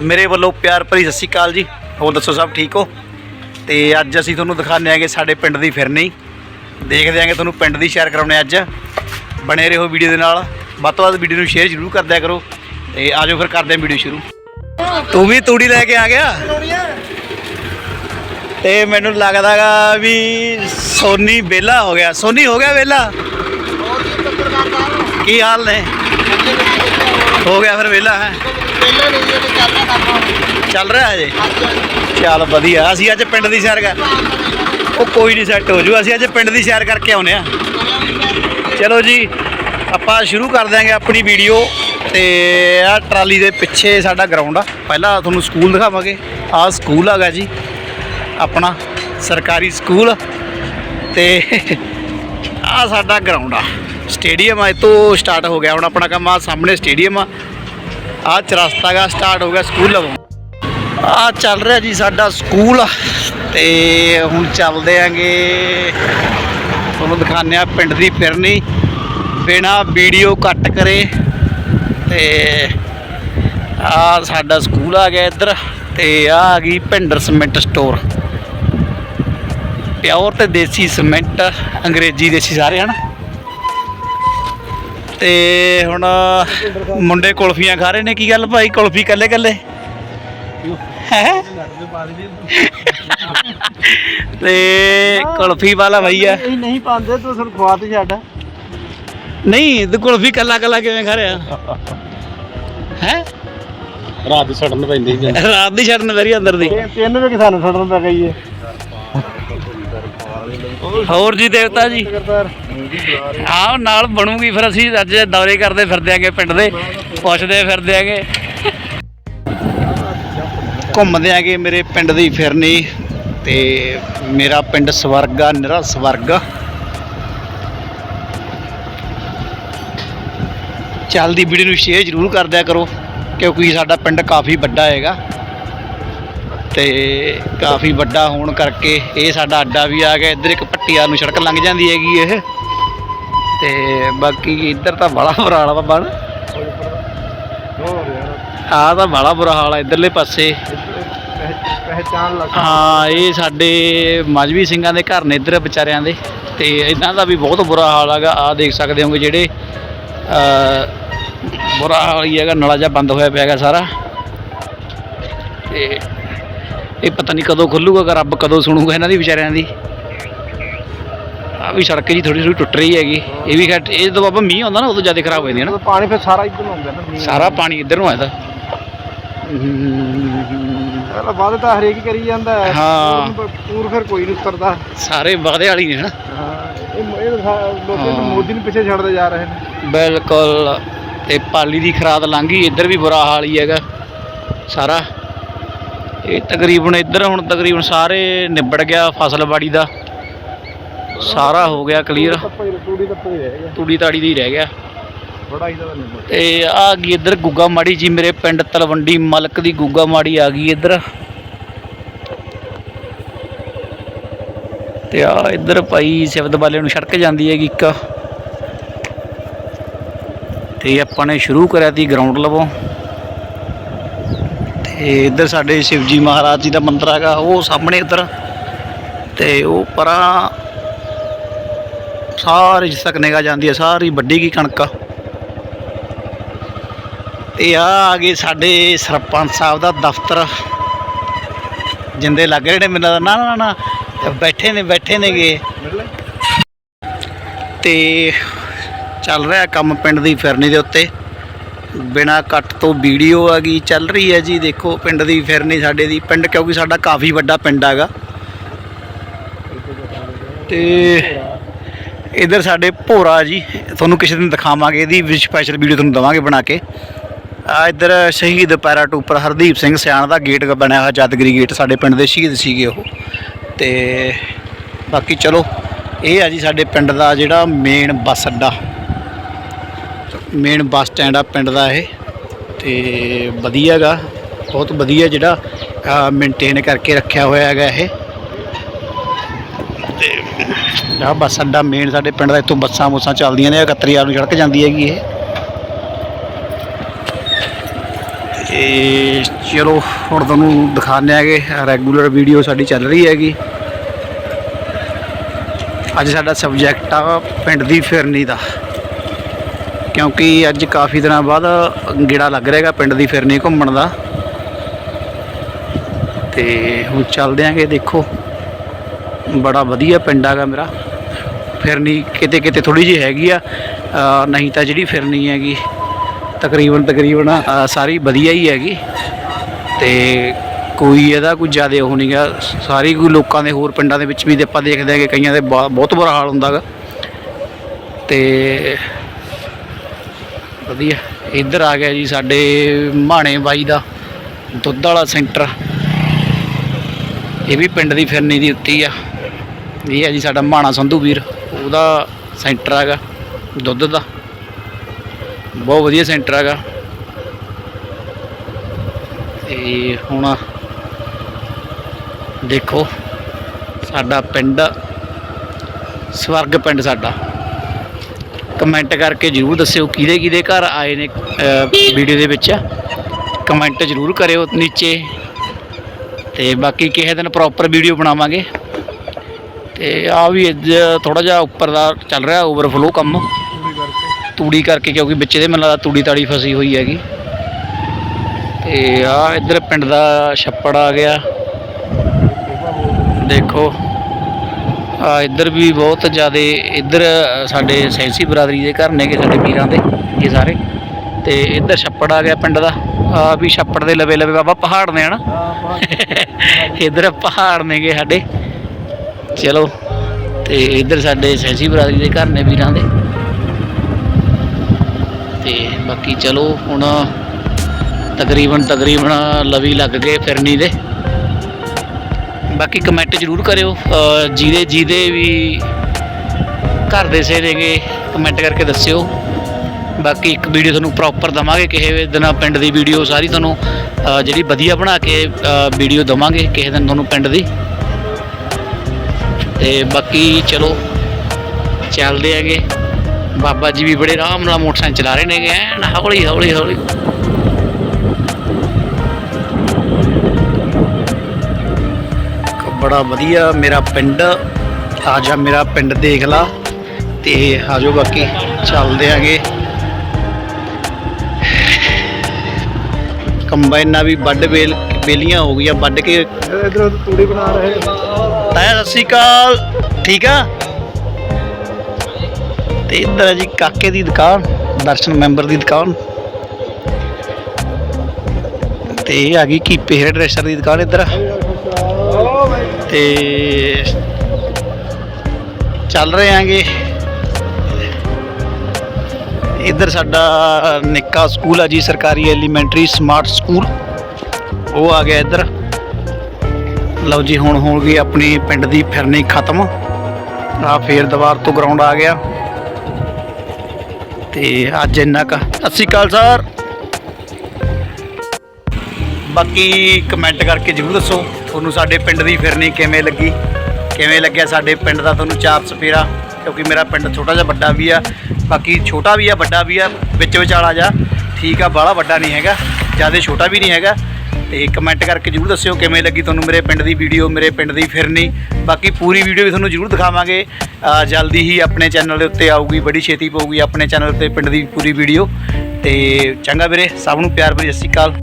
ਮੇਰੇ ਵੱਲੋਂ ਪਿਆਰ ਭਰੀ ਸਤਿ ਸ਼੍ਰੀ ਅਕਾਲ ਜੀ। ਹੋਰ ਦੱਸੋ ਸਭ ਠੀਕ ਹੋ? ਤੇ ਅੱਜ ਅਸੀਂ ਤੁਹਾਨੂੰ ਦਿਖਾਉਂਦੇ ਆਂਗੇ ਸਾਡੇ ਪਿੰਡ ਦੀ ਫਿਰਨੀ। ਦੇਖਦੇ ਆਂਗੇ ਤੁਹਾਨੂੰ ਪਿੰਡ ਦੀ ਸ਼ੇਅਰ ਕਰਾਉਣੇ ਅੱਜ। ਬਣੇ ਰਹੋ ਵੀਡੀਓ ਦੇ ਨਾਲ। ਵੱਧ ਤੋਂ ਵੱਧ ਵੀਡੀਓ ਨੂੰ ਸ਼ੇਅਰ ਜ਼ਰੂਰ ਕਰ ਦਿਆ ਕਰੋ। ਤੇ ਆਜੋ ਫਿਰ ਕਰਦੇ ਆਂ ਵੀਡੀਓ ਸ਼ੁਰੂ। ਤੂੰ ਵੀ ਤੂੜੀ ਲੈ ਕੇ ਆ ਗਿਆ? ਤੇ ਮੈਨੂੰ ਲੱਗਦਾਗਾ ਵੀ ਸੋਨੀ ਵਿਹਲਾ ਹੋ ਗਿਆ। ਸੋਨੀ ਹੋ ਗਿਆ ਵਿਹਲਾ? ਕੀ ਹਾਲ ਨੇ? ਹੋ ਗਿਆ ਫਿਰ ਵਿਹਲਾ ਹੈ। ਚੱਲ ਚੱਲ ਰਿਹਾ ਹਜੇ? ਚੱਲ ਵਧੀਆ, ਅਸੀਂ ਅੱਜ ਪਿੰਡ ਦੀ ਸੈਰ ਕਰ ਉਹ ਕੋਈ ਨਹੀਂ ਸੈੱਟ ਹੋ ਜੂ, ਅਸੀਂ ਅੱਜ ਪਿੰਡ ਦੀ ਸੈਰ ਕਰਕੇ ਆਉਨੇ ਆ ਚਲੋ ਜੀ, ਆਪਾਂ ਸ਼ੁਰੂ ਕਰ ਦਿਆਂਗੇ ਆਪਣੀ ਵੀਡੀਓ ਤੇ ਆ ਟਰਾਲੀ ਦੇ ਪਿੱਛੇ ਸਾਡਾ ਗਰਾਊਂਡ ਆ। ਪਹਿਲਾਂ ਤੁਹਾਨੂੰ ਸਕੂਲ ਦਿਖਾਵਾਂਗੇ। ਆਹ ਸਕੂਲ ਹੈਗਾ ਜੀ, ਆਪਣਾ ਸਰਕਾਰੀ ਸਕੂਲ ਤੇ ਆ ਸਾਡਾ ਗਰਾਊਂਡ ਆ। ਸਟੇਡੀਅਮ ਆ, ਇਹ ਤੋਂ ਸਟਾਰਟ ਹੋ ਗਿਆ। ਹੁਣ ਆਪਣਾ ਕੰਮ ਆ, ਸਾਹਮਣੇ ਸਟੇਡੀਅਮ ਆ। ਆ ਚਰਸਤਾ ਗਾ ਸਟਾਰਟ ਹੋ ਗਿਆ ਸਕੂਲ ਲਵੋਂ। ਆ ਚੱਲ ਰਿਹਾ ਜੀ ਸਾਡਾ ਸਕੂਲ ਤੇ ਹੁਣ ਚੱਲਦੇ ਆਂਗੇ। ਤੁਹਾਨੂੰ ਦਿਖਾਉਂਦੇ ਆ ਪਿੰਡ ਦੀ ਫਿਰਨੀ। ਬਿਨਾ ਵੀਡੀਓ ਕੱਟ ਕਰੇ। ਤੇ ਆ ਸਾਡਾ ਸਕੂਲ ਆ ਗਿਆ ਇੱਧਰ ਤੇ ਆ ਆ ਗਈ ਭਿੰਡਰ ਸੀਮੈਂਟ ਸਟੋਰ ਪਿਓਰ ਤੇ ਦੇਸੀ ਸੀਮੈਂਟ ਅੰਗਰੇਜ਼ੀ ਦੇਸੀ ਸਾਰੇ ਹਨ? ਤੇ ਹੁਣ ਮੁੰਡੇ ਕੁਲਫੀਆਂ ਖਾ ਰਹੇ ਨੇ ਕੀ ਗੱਲ ਭਾਈ? ਕੁਲਫੀ ਕੱਲੇ ਕੱਲੇ ਹੈ? ਤੇ ਕੁਲਫੀ ਵਾਲਾ ਭਈਆ ਇਹ ਨਹੀਂ ਪਾਉਂਦੇ ਤੂੰ ਸਾਨੂੰ ਖਵਾ ਤੇ ਛੱਡ। ਨਹੀਂ ਤੂੰ ਕੁਲਫੀ ਕੱਲਾ ਕੱਲਾ ਕਿਵੇਂ ਖਾ ਰਿਹਾ? ਹੈ? ਰਾਤ ਦੀ ਛੱਡਣ ਪੈਂਦੀ ਜੀ ਰਾਤ ਦੀ ਛੱਡਣ ਵਰੀ ਅੰਦਰ ਦੀ। ਤਿੰਨ ਵਜੇ ਸਾਨੂੰ ਛੱਡਣ ਪੈ ਗਈ ਏ। ਹੋਰ ਜੀ ਦੇਵਤਾ ਜੀ। ਆਹ ਨਾਲ ਬਣੂਗੀ ਫਿਰ ਅਸੀਂ ਅੱਜ ਦੌਰੇ ਕਰਦੇ ਫਿਰਦੇ ਆਂਗੇ ਪਿੰਡ ਦੇ ਪੁੱਛਦੇ ਫਿਰਦੇ ਆਂਗੇ। ਘੁੰਮਦੇ ਆਂਗੇ ਮੇਰੇ ਪਿੰਡ ਦੀ ਫਿਰਨੀ ਤੇ ਮੇਰਾ ਪਿੰਡ ਸਵਰਗਾ ਨਿਰਾ ਸਵਰਗ। ਚੱਲਦੀ ਵੀਡੀਓ ਨੂੰ ਸ਼ੇਅਰ ਜ਼ਰੂਰ ਕਰ ਦਿਆ ਕਰੋ ਕਿਉਂਕਿ ਸਾਡਾ ਪਿੰਡ ਕਾਫੀ ਵੱਡਾ ਹੈਗਾ। ਤੇ ਕਾਫੀ ਵੱਡਾ ਹੋਣ ਕਰਕੇ ਇਹ ਸਾਡਾ ਅੱਡਾ ਵੀ ਆ ਗਿਆ। ਇੱਧਰ ਇੱਕ ਪੱਟੀਆਂ ਨੂੰ ਸੜਕ ਲੰਘ ਜਾਂਦੀ ਹੈਗੀ ਇਹ। ਤੇ ਬਾਕੀ ਇੱਧਰ ਤਾਂ ਬੜਾ ਬੁਰਾ ਹਾਲ ਆ ਬਾਬਾ ਨਾ। ਆਹ ਤਾਂ ਬੜਾ ਬੁਰਾ ਹਾਲ ਆ ਇੱਧਰਲੇ ਪਾਸੇ। ਪਹਿਚਾਨ ਲੱਗਾ ਹਾਂ, ਇਹ ਸਾਡੇ ਮਜਬੀ ਸਿੰਘਾਂ ਦੇ ਘਰ ਨੇ ਇੱਧਰ ਵਿਚਾਰਿਆਂ ਦੇ। ਤੇ ਇਹਨਾਂ ਦਾ ਵੀ ਬਹੁਤ ਬੁਰਾ ਹਾਲ ਹੈਗਾ। ਆ ਦੇਖ ਸਕਦੇ ਹੋਗੇ ਜਿਹੜੇ ਬੁਰਾ ਹਾਲ ਹੀ ਹੈਗਾ। ਨਲਾ ਜਿਹਾ ਬੰਦ ਹੋਇਆ ਪਿਆ ਹੈਗਾ ਸਾਰਾ। ਤੇ ਇਹ ਪਤਾ ਨਹੀਂ ਕਦੋਂ ਖੁੱਲੂਗਾ ਰੱਬ ਕਦੋਂ ਸੁਣੂਗਾ ਇਹਨਾਂ ਦੀ ਵਿਚਾਰਿਆਂ ਦੀ। ਆ ਵੀ ਸੜਕ ਜੀ ਥੋੜੀ ਥੋੜੀ ਟੁੱਟ ਰਹੀ ਹੈਗੀ। ਇਹ ਵੀ ਖੈਰ ਇਹ ਜਦੋਂ ਬਾਬਾ ਮੀਂਹ ਆਉਂਦਾ ਨਾ ਉਦੋਂ ਜ਼ਿਆਦਾ ਖਰਾਬ ਹੋ ਜਾਂਦੀ ਹੈ ਨਾ। ਪਾਣੀ ਫਿਰ ਸਾਰਾ ਇੱਧਰ ਨੂੰ ਆਉਂਦਾ ਨਾ ਮੀਂਹ। ਸਾਰਾ ਪਾਣੀ ਇੱਧਰ ਨੂੰ ਆਇਆ ਪਹਿਲਾਂ ਵਾਅਦੇ ਤਾਂ ਹਰੇਕ ਹੀ ਕਰੀ ਜਾਂਦਾ ਹੈ। ਹਾਂ। ਪੂਰ- ਪੂਰ ਫਿਰ ਕੋਈ ਨਹੀਂ ਉਤਰਦਾ। ਸਾਰੇ ਵਾਅਦੇ ਵਾਲੀ ਨੇ ਨਾ ਹਾਂ ਇਹ ਇਹ ਲੋਕੀ ਹਾਂ। ਮੋਦੀ ਨੂੰ ਪਿੱਛੇ ਛੱਡਦੇ ਜਾ ਰਹੇ ਨੇ। ਬਿਲਕੁਲ। ਤੇ ਪਾਲੀ ਦੀ ਖਰਾਦ ਲੰਘੀ ਇੱਧਰ ਵੀ ਬੁਰਾ ਹਾਲ ਹੀ ਹੈਗਾ। ਸਾਰਾ ਇਹ ਤਕਰੀਬਨ ਇੱਧਰ ਹੁਣ ਤਕਰੀਬਨ ਸਾਰੇ ਨਿਬੜ ਗਿਆ ਫਸਲਬਾੜੀ ਦਾ। ਸਾਰਾ ਹੋ ਗਿਆ ਕਲੀਅਰ ਤੂੜੀ ਤੂੜੀ ਦੀ ਰਹਿ ਗਿਆ। ਬੜਾ ਤੇ ਆ ਗਈ ਇੱਧਰ ਗੁੱਗਾ ਮਾੜੀ ਜੀ ਮੇਰੇ ਪਿੰਡ ਤਲਵੰਡੀ ਮਲਕ ਦੀ ਗੁੱਗਾ ਮਾੜੀ ਆ ਗਈ ਇੱਧਰ। ਤੇ ਆ ਇੱਧਰ ਭਾਈ ਸਿਵਦ ਵਾਲੇ ਨੂੰ ਸੜਕ ਜਾਂਦੀ ਹੈਗੀ ਇੱਕ। ਤੇ ਆਪਾਂ ਨੇ ਸ਼ੁਰੂ ਕਰਿਆ ਤੀ ਗਰਾਊਂਡ ਲਵੋਂ। ਤੇ ਇੱਧਰ ਸਾਡੇ ਸ਼ਿਵਜੀ ਮਹਾਰਾਜ ਜੀ ਦਾ ਮੰਦਿਰ ਹੈਗਾ, ਉਹ ਸਾਹਮਣੇ ਇੱਧਰ। ਤੇ ਉਹ ਪਰਾਂ ਸਾਰੀ ਜਿੱਥੇ ਤੱਕ ਨਿਗਾਹ ਜਾਂਦੀ ਹੈ ਸਾਰੀ ਵੱਡੀ ਕੀ ਕਣਕ ਆ। ਤੇ ਆ ਆ ਗਏ ਸਾਡੇ ਸਰਪੰਚ ਸਾਹਿਬ ਦਾ ਦਫ਼ਤਰ। ਜਿੰਦੇ ਲੱਗ ਰਹੇ ਨੇ ਮੈਨੂੰ ਲੱਗਦਾ, ਨਾ ਨਾ ਨਾ ਤੇ ਬੈਠੇ ਨੇ, ਬੈਠੇ ਨੇਗੇ। ਤੇ ਚੱਲ ਰਿਹਾ ਕੰਮ ਪਿੰਡ ਦੀ ਫਿਰਨੀ ਦੇ ਉੱਤੇ। ਬਿਨਾ ਕੱਟ ਤੋਂ ਵੀਡੀਓ ਆ ਗਈ, ਚੱਲ ਰਹੀ ਹੈ ਜੀ, ਦੇਖੋ, ਪਿੰਡ ਦੀ ਫਿਰਨੀ ਸਾਡੇ ਦੀ, ਪਿੰਡ ਕਿਉਂਕਿ ਸਾਡਾ ਕਾਫੀ ਵੱਡਾ ਪਿੰਡ ਹੈਗਾ। ਤੇ ਇਧਰ ਸਾਡੇ ਭੋਰਾ ਜੀ, ਤੁਹਾਨੂੰ ਕਿਸੇ ਦਿਨ ਦਿਖਾਵਾਂਗੇ, ਇਹਦੀ ਵੀ ਸਪੈਸ਼ਲ ਵੀਡੀਓ ਤੁਹਾਨੂੰ ਦਵਾਂਗੇ ਬਣਾ ਕੇ। ਆ ਇਧਰ ਸ਼ਹੀਦ ਪੈਰਾ ਟੂਪਰ ਹਰਦੀਪ ਸਿੰਘ ਸਿਆਣ ਦਾ ਗੇਟ ਬਣਿਆ ਹੋਇਆ, ਜਦਗਰੀ ਗੇਟ, ਸਾਡੇ ਪਿੰਡ ਦੇ ਸ਼ਹੀਦ ਸੀਗੇ ਉਹ। ਤੇ ਬਾਕੀ ਚਲੋ, ਇਹ ਆ ਜੀ ਸਾਡੇ ਪਿੰਡ ਦਾ ਜਿਹੜਾ ਮੇਨ ਬੱਸ ਅੱਡਾ। ਮੇਨ ਬੱਸ ਸਟੈਂਡ ਆ ਪਿੰਡ ਦਾ ਇਹ, ਤੇ ਵਧੀਆ ਗਾ ਬਹੁਤ ਵਧੀਆ ਜਿਹੜਾ ਮੇਨਟੇਨ ਕਰਕੇ ਰੱਖਿਆ ਹੋਇਆ ਹੈਗਾ ਇਹ। ਤੇ ਆ ਬੱਸ ਅੱਡਾ ਮੇਨ ਸਾਡੇ ਪਿੰਡ ਦਾ, ਇੱਥੋਂ ਬੱਸਾਂ ਬੁੱਸਾਂ ਚੱਲਦੀਆਂ ਨੇ 31 ਨੂੰ ਸੜਕ ਜਾਂਦੀ ਹੈਗੀ ਇਹ। ਤੇ ਚਲੋ, ਹੁਣ ਤੁਹਾਨੂੰ ਦਿਖਾਉਂਦੇ ਆਗੇ ਰੈਗੂਲਰ ਵੀਡੀਓ ਸਾਡੀ ਚੱਲ ਰਹੀ ਹੈਗੀ। ਅੱਜ ਸਾਡਾ ਸਬਜੈਕਟ ਆ ਪਿੰਡ ਦੀ ਫਿਰਨੀ ਦਾ। ਕਿਉਂਕਿ ਅੱਜ ਕਾਫੀ ਦਿਨਾਂ ਬਾਅਦ ਗੇੜਾ ਲੱਗ ਰਿਹਾਗਾ ਪਿੰਡ ਦੀ ਫਿਰਨੀ ਘੁੰਮਣ ਦਾ। ਤੇ ਹੁਣ ਚੱਲਦੇ ਆਂਗੇ ਦੇਖੋ, ਬੜਾ ਵਧੀਆ ਪਿੰਡ ਹੈਗਾ ਮੇਰਾ। ਫਿਰਨੀ ਕਿਤੇ ਕਿਤੇ ਥੋੜੀ ਜਿਹੀ ਹੈਗੀ ਆ ਨਹੀਂ ਤਾਂ ਜਿਹੜੀ ਫਿਰਨੀ ਹੈਗੀ, ਤਕਰੀਬਨ ਤਕਰੀਬਨ ਸਾਰੀ ਵਧੀਆ ਹੀ ਹੈਗੀ। ਤੇ ਕੋਈ ਇਹਦਾ ਕੋਈ ਜ਼ਿਆਦਾ ਉਹ ਨਹੀਂਗਾ ਸਾਰੀ ਕੋਈ ਲੋਕਾਂ ਦੇ ਹੋਰ ਪਿੰਡਾਂ ਦੇ ਵਿੱਚ ਵੀ ਤੇ ਆਪਾਂ ਦੇਖਦੇ ਹਾਂ ਕਿ ਕਈਆਂ ਦੇ ਬਹੁਤ ਬਹੁਤ ਬੁਰਾ ਹਾਲ ਹੁੰਦਾਗਾ ਤੇ ਵਧੀਆ। ਇੱਧਰ ਆ ਗਿਆ ਜੀ ਸਾਡੇ ਮਾਣੇ ਬਾਈ ਦਾ ਦੁੱਧ ਵਾਲਾ ਸੈਂਟਰ। ਇਹ ਵੀ ਪਿੰਡ ਦੀ ਫਿਰਨੀ ਦੀ ਉੱਤੀ ਆ। ਇਹ ਹੈ ਜੀ ਸਾਡਾ ਮਾਣਾ ਸੰਧੂ ਵੀਰ, ਉਹਦਾ ਸੈਂਟਰ ਹੈਗਾ ਦੁੱਧ ਦਾ। ਬਹੁਤ ਵਧੀਆ ਸੈਂਟਰ ਹੈਗਾ। ਤੇ ਹੁਣ ਦੇਖੋ, ਸਾਡਾ ਪਿੰਡ, ਸਵਰਗ ਪਿੰਡ ਸਾਡਾ। ਕਮੈਂਟ ਕਰਕੇ ਜਰੂਰ ਦੱਸਿਓ ਕਿਹਦੇ ਕਿਹਦੇ ਘਰ ਆਏ ਨੇ ਵੀਡੀਓ ਦੇ ਵਿੱਚ। ਕਮੈਂਟ ਜਰੂਰ ਕਰਿਓ ਨੀਚੇ। ਤੇ ਬਾਕੀ ਕਿਸੇ ਦਿਨ ਪ੍ਰੋਪਰ ਵੀਡੀਓ ਬਣਾਵਾਂਗੇ। ਤੇ ਆ ਵੀ ਥੋੜਾ ਜਿਹਾ ਉੱਪਰ ਦਾ ਚੱਲ ਰਿਹਾ ਓਵਰਫਲੋ ਕੰਮ। ਤੂੜੀ ਕਰਕੇ ਕਿਉਂਕਿ ਵਿੱਚ ਦੇ ਮੈਨੂੰ ਲੱਗਦਾ ਤੂੜੀ ਤਾੜੀ ਫਸੀ ਹੋਈ ਹੈਗੀ। ਤੇ ਆ ਇੱਧਰ ਪਿੰਡ ਦਾ ਛੱਪੜ ਆ ਗਿਆ। ਦੇਖੋ। ਇੱਧਰ ਵੀ ਬਹੁਤ ਜ਼ਿਆਦੇ ਇੱਧਰ ਸਾਡੇ ਸੈਂਸੀ ਬਰਾਦਰੀ ਦੇ ਘਰ ਨੇਗੇ ਸਾਡੇ ਵੀਰਾਂ ਦੇ ਇਹ ਸਾਰੇ। ਤੇ ਇੱਧਰ ਛੱਪੜ ਆ ਗਿਆ ਪਿੰਡ ਦਾ। ਆ ਵੀ ਛੱਪੜ ਦੇ ਲਵੇ ਲਵੇ ਬਾਬਾ ਪਹਾੜ ਨੇ ਹਨਾ। ਇੱਧਰ ਪਹਾੜ ਨੇਗੇ ਸਾਡੇ। ਚਲੋ ਤੇ ਇੱਧਰ ਸਾਡੇ ਸੈਂਸੀ ਬਰਾਦਰੀ ਦੇ ਘਰ ਨੇ ਵੀਰਾਂ ਦੇ। ਤੇ ਬਾਕੀ ਚਲੋ ਹੁਣ ਤਕਰੀਬਨ ਤਕਰੀਬਨ ਲਵੀ ਲੱਗ ਗਏ ਫਿਰਨੀ ਦੇ। ਬਾਕੀ ਕਮੈਂਟ ਜ਼ਰੂਰ ਕਰਿਓ। ਜਿਹਦੇ ਜਿਹਦੇ ਵੀ ਘਰ ਦੇ ਸੇ ਨੇਗੇ ਕਮੈਂਟ ਕਰਕੇ ਦੱਸਿਓ। ਬਾਕੀ ਇੱਕ ਵੀਡੀਓ ਤੁਹਾਨੂੰ ਪ੍ਰੋਪਰ ਦਵਾਂਗੇ ਕਿਸੇ ਦਿਨ, ਪਿੰਡ ਦੀ ਵੀਡੀਓ ਸਾਰੀ ਤੁਹਾਨੂੰ ਜਿਹੜੀ ਵਧੀਆ ਬਣਾ ਕੇ ਵੀਡੀਓ ਦਵਾਂਗੇ ਕਿਸੇ ਦਿਨ ਤੁਹਾਨੂੰ ਪਿੰਡ ਦੀ। ਤੇ ਬਾਕੀ ਚਲੋ, ਚੱਲਦੇ ਹੈਗੇ। ਬਾਬਾ ਜੀ ਵੀ ਬੜੇ ਆਰਾਮ ਨਾਲ ਮੋਟਰਸਾਈਕਲ ਚਲਾ ਰਹੇ ਨੇਗੇ, ਐਨ ਹੌਲੀ ਹੌਲੀ ਹੌਲੀ। ਬੜਾ ਵਧੀਆ ਮੇਰਾ ਪਿੰਡ। ਆ ਜਾ ਮੇਰਾ ਪਿੰਡ ਦੇਖ ਲਾ ਤੇ ਆ ਜਾਓ ਬਾਕੀ ਚੱਲਦੇ ਆਂਗੇ। ਕੰਬਾਈਨਾਂ ਵੀ ਵੱਢ ਵੇਲ ਵੇਲੀਆਂ ਹੋ ਗਈਆਂ ਵੱਢ ਕੇ ਇਧਰ ਤੂੜੀ ਬਣਾ ਰਹੇ। ਤਾਇਆ ਸਤਿ ਸ਼੍ਰੀ ਅਕਾਲ। ਠੀਕ ਆ? ਤੇ ਇੱਧਰ ਹੈ ਜੀ ਕਾਕੇ ਦੀ ਦੁਕਾਨ ਦਰਸ਼ਨ ਮੈਂਬਰ ਦੀ ਦੁਕਾਨ। ਤੇ ਇਹ ਆ ਗਈ ਕੀਪੇ ਹੇਅਰ ਡਰੈਸਰ ਦੀ ਦੁਕਾਨ ਇੱਧਰ। ਤੇ ਚੱਲ ਰਹੇ ਆਂਗੇ। ਇੱਧਰ ਸਾਡਾ ਨਿੱਕਾ ਸਕੂਲ ਆ ਜੀ, ਸਰਕਾਰੀ ਐਲੀਮੈਂਟਰੀ ਸਮਾਰਟ ਸਕੂਲ। ਉਹ ਆ ਗਿਆ ਇੱਧਰ। ਲਓ ਜੀ, ਹੁਣ ਹੋ ਗਈ ਆਪਣੀ ਪਿੰਡ ਦੀ ਫਿਰਨੀ ਖਤਮ। ਆ ਫੇਰ ਦੁਬਾਰ ਤੋਂ ਗਰਾਊਂਡ ਆ ਗਿਆ। ਤੇ ਅੱਜ ਇੰਨਾ ਕ। ਸਤਿ ਸ਼੍ਰੀ ਅਕਾਲ ਸਰ। ਬਾਕੀ ਕਮੈਂਟ ਕਰਕੇ ਜਰੂਰ ਦੱਸੋ। ਤੁਹਾਨੂੰ ਸਾਡੇ ਪਿੰਡ ਦੀ ਫਿਰਨੀ ਕਿਵੇਂ ਲੱਗੀ? ਕਿਵੇਂ ਲੱਗਿਆ ਸਾਡੇ ਪਿੰਡ ਦਾ ਤੁਹਾਨੂੰ ਚਾਰ ਸਫੇਰਾ ਕਿਉਂਕਿ ਮੇਰਾ ਪਿੰਡ ਛੋਟਾ ਜਿਹਾ ਵੱਡਾ ਵੀ ਆ, ਬਾਕੀ ਛੋਟਾ ਵੀ ਆ, ਵੱਡਾ ਵੀ ਆ, ਵਿੱਚ ਵਿਚਾਲਾ ਜਾ ਠੀਕ ਆ, ਬਾਹਲਾ ਵੱਡਾ ਨਹੀਂ ਹੈਗਾ, ਜ਼ਿਆਦਾ ਛੋਟਾ ਵੀ ਨਹੀਂ ਹੈਗਾ। ਤੇ ਕਮੈਂਟ ਕਰਕੇ ਜਰੂਰ ਦੱਸਿਓ ਕਿਵੇਂ ਲੱਗੀ ਤੁਹਾਨੂੰ ਮੇਰੇ ਪਿੰਡ ਦੀ ਵੀਡੀਓ ਮੇਰੇ ਪਿੰਡ ਦੀ ਫਿਰਨੀ। ਬਾਕੀ ਪੂਰੀ ਵੀਡੀਓ ਵੀ ਤੁਹਾਨੂੰ ਜਰੂਰ ਦਿਖਾਵਾਂਗੇ। ਜਲਦੀ ਹੀ ਆਪਣੇ ਚੈਨਲ ਦੇ ਉੱਤੇ ਆਊਗੀ, ਬੜੀ ਛੇਤੀ ਪਊਗੀ ਆਪਣੇ ਚੈਨਲ ਤੇ ਪਿੰਡ ਦੀ ਪੂਰੀ ਵੀਡੀਓ ਤੇ ਚੰਗਾ ਵੀਰੇ, ਸਭ ਨੂੰ ਪਿਆਰ ਭਰੀ, ਸਤਿ ਸ਼੍ਰੀ ਅਕਾਲ।